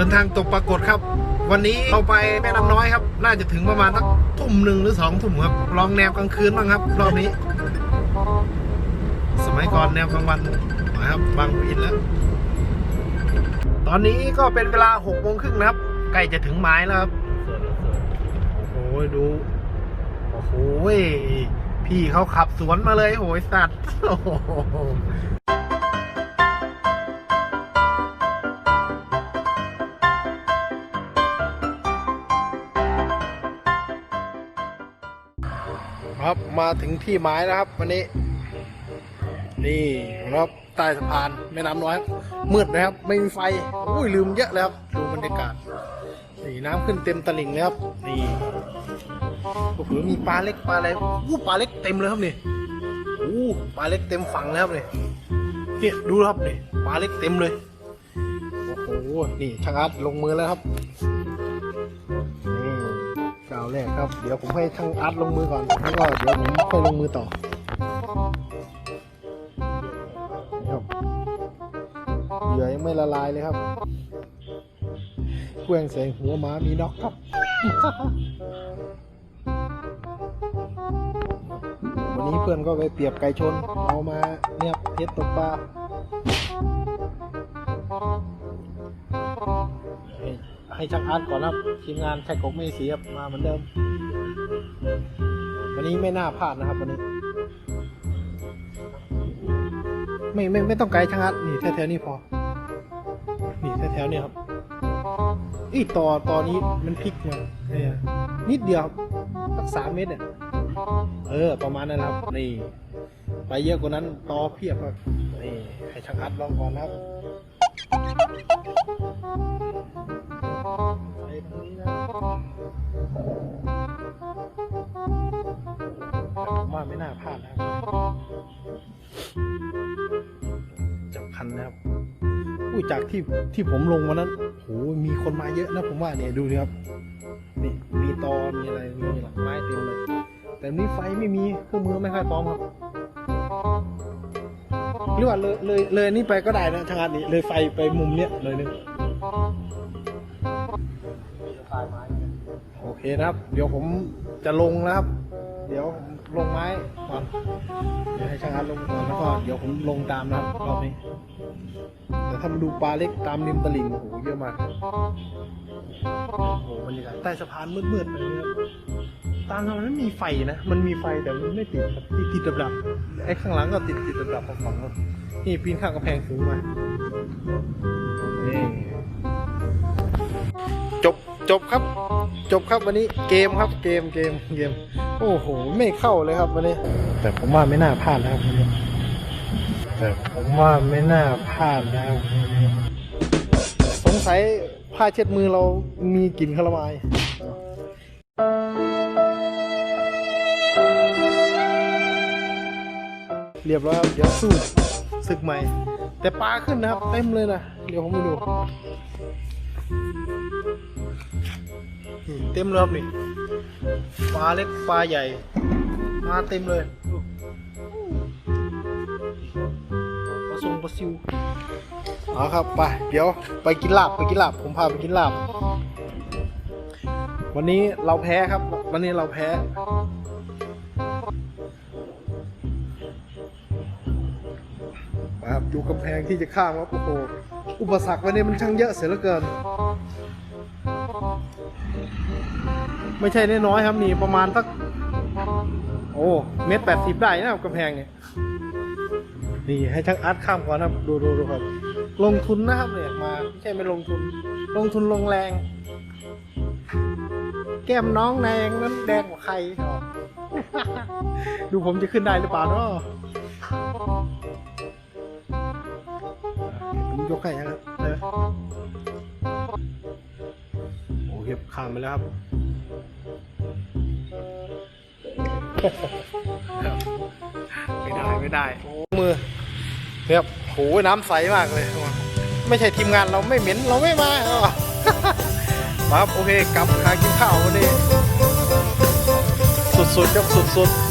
ดินทางตกปรากฏครับ วันนี้เราไปแม่น้ำน้อยครับ น่าจะถึงประมาณสักทุ่มหนึ่งหรือสองทุ่มครับ ลองแนวกลางคืนบ้างครับ รอบนี้ สมัยก่อนแนวกลางวันมาครับบางอินแล้ว ตอนนี้ก็เป็นเวลาหกโมงครึ่งนะครับ ใกล้จะถึงหมายแล้วครับโอ้โหดูโอ้โหพี่เขาขับสวนมาเลยโอ้ยสัตว์โอ้โห ครับมาถึงที่หมายแล้วครับ วันนี้ นี่ครับใต้สะพานแม่น้ำน้อยมืดนะครับ ไม่มีไฟอุ้ยลืมเยอะแล้วครับดูบรรยากาศนี่น้ำขึ้นเต็มตลิ่งเลยครับนี่โอ้โหมีปลาเล็กปลาอะไรอู้ปลาเล็กเต็มเลยครับนี่อู้ปลาเล็กเต็มฝั่งแล้วครับนี่เนี่ยดูครับนี่ปลาเล็กเต็มเลยโอ้โหนี่ช่างอาร์ตลงมือแล้วครับ แรกครับ เดี๋ยวผมให้ช่างอาร์ตลงมือก่อนแล้วก็เดี๋ยวผมค่อยลงมือต่อครับเหยื่อยังไม่ละลายเลยครับเครื่งใส่หัวหมามีน็อกครับวันนี้เพื่อนก็ไปเปรียบไก่ชน เอามาเนี่ยเทสตกปลา ให้ช่างอาร์ตก่อนครับทีมงานแค่กบไม่เสียมาเหมือนเดิม วันนี้ไม่น่าพลาดนะครับวันนี้ ไม่ไม่ไม่ต้องไกลช่างอัดนี่แถวๆนี้พอ นี่แถวๆนี่ครับอีต่อตอนนี้มันพลิกมาเนี่ยนิดเดียวสักสามเมตรเนี่ยเออ ประมาณนั้นครับ นี่ ไปเยอะกว่านั้นต่อเพียบครับนี่ให้ช่างอัดลองก่อนครับไปตรงนี้นะ ผมว่าไม่น่าพลาดนะครับจับคันนะครับอุ้ยจากที่ที่ผมลงวันนั้นโหมีคนมาเยอะนะผมว่าเนี่ยดูดิครับนี่มีตอมีอะไรมีหลักไม้เต็มเลย แต่นี่ไฟไม่มีเครื่องมือไม่ค่อยพร้อมครับหรือว่าเลยเลยเลยนี่ไปก็ได้นะทางอันนี้เลยไฟไปมุมเนี้ยเลยนึง โอเคนะครับ เดี๋ยวผมจะลงแล้วครับ เดี๋ยวผมลงไม้ก่อนเดี๋ยวให้ช่างอาร์ตลงก่อนแล้วก็เดี๋ยวผมลงตามนะครับรอบนี้แต่ถ้ามาดูปลาเล็กตามริมตลิ่งโอ้โหเยอะมากโอ้โหบรรยากาศใต้สะพานมืดๆไปเลยครับตามทางนั้นมีไฟนะ มันมีไฟแต่มันไม่ติดครับที่ติดดับๆไอ้ข้างหลังก็ติดติดดับๆของฝั่งครับนี่ปีนข้างกระแพงสูงมา จบครับ จบครับวันนี้เกมครับเกมเกมเกม โอ้โห ไม่เข้าเลยครับวันนี้ แต่ผมว่าไม่น่าพลาดนะครับวันนี้แต่ผมว่าไม่น่าพลาดนะครับสงสัยผ้าเช็ดมือเรามีกลิ่นคาราไมายเรียบร้อยครับเดี๋ยวสู้ศึกใหม่ แต่ปลาขึ้นนะครับ เต็มเลยนะ เดี๋ยวผมไปดู เต็มเลยครับนี่ปลาเล็กปลาใหญ่ มาเต็มเลยดูปลาทรงปลาซิวเอาครับไปเดี๋ยวไปกินลาบไปกินลาบผมพาไปกินลาบ วันนี้เราแพ้ครับ วันนี้เราแพ้ครับอยู่กำแพงที่จะข้ามครับโอ้โหอุปสรรควันนี้มันช่างเยอะเสียเหลือเกิน ไม่ใช่น้อยๆครับนี่ประมาณสัก โอ้เมตรแปดสิบได้นะครับกำแพงเนี่ยนี่ให้ช่างอาร์ตข้ามก่อนนะครับ ดูดูดูครับ ลงทุนนะครับเนี่ยมาไม่ใช่ไม่ลงทุน ลงทุนลงแรง แก้มน้องแดงนั้นแดงกว่าใครดูผมจะขึ้นได้หรือเปล่าเนาะผมยกให้นะครับ ได้ไหมโอ้เก็บข้ามไปแล้วครับไม่ได้ไม่ได้โอ้มือเนี่ยโหน้ำใสมากเลย ไม่ใช่ทีมงานเราไม่เหม็นเราไม่มาเอามาครับโอเคกลับหากินข้าววันนี้สุดๆครับสุดๆ